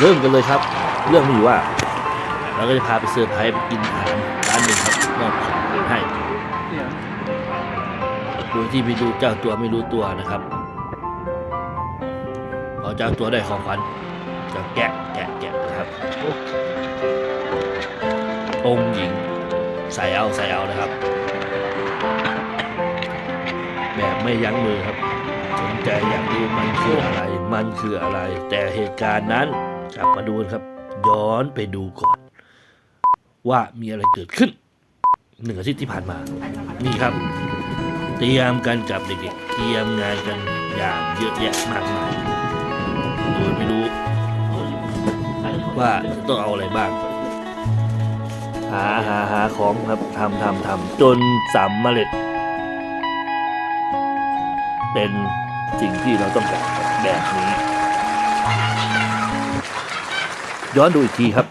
เริ่มกันเลยครับ เรื่องมีอยู่ว่า เราก็จะพาไปเซอร์ไพรส์ไปกินอาหารร้านหนึ่งครับมอบของขวัญให้โดยที่ไม่รู้เจ้าตัวไม่รู้ตัวนะครับพอเจ้าตัวได้ของขวัญจะแกะแกะแกะนะครับองค์หญิงใส่เอาใส่เอานะครับ แบบไม่ยั้งมือครับสนใจอยากรู้มันคืออะไร มันคืออะไร แต่เหตุการณ์นั้น กลับมาดูนครับ ย้อนไปดูก่อน ว่ามีอะไรเกิดขึ้นหนึ่งอาทิตย์ที่ผ่านมา นี่ครับ เตรียมกันกับเด็กๆ เตรียมงานกันอย่างเยอะแยะมากมายโดยไม่รู้ว่าต้องเอาอะไรบ้าง หาหาหาของครับทำทำทำจนสำเร็จเป็นสิ่งที่เราต้องการแบบนี้ ย้อนดูอีกทีครับ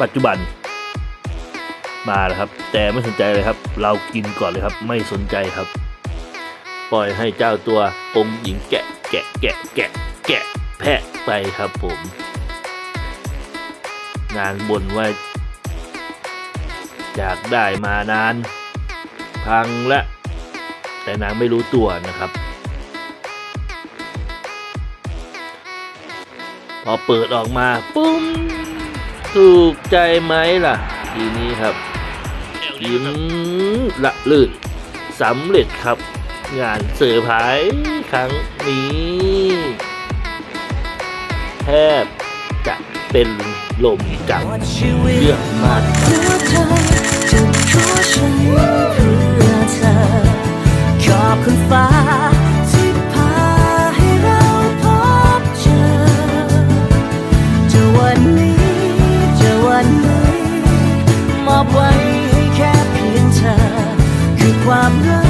ปัจจุบัน มาแล้วครับ แต่ไม่สนใจเลยครับ เรากินก่อนเลยครับ ไม่สนใจครับ ปล่อยให้เจ้าตัวองค์หญิงแกะแกะแกะแกะแกะแพะไปครับผม นางบนว่าอยากได้มานาน พังและ แต่นางไม่รู้ตัวนะครับ พอเปิดออกมาปุ้มถูกใจไหมล่ะ ทีนี้ครับ ยิ้มละลื่นสำเร็จครับ งานเซอร์ไพรส์ครั้งนี้แทบจะเป็นลมจากเรื่องมากหัวใจจะขอฉันเพื่อเธอขอบคุณฟ้า ความรัก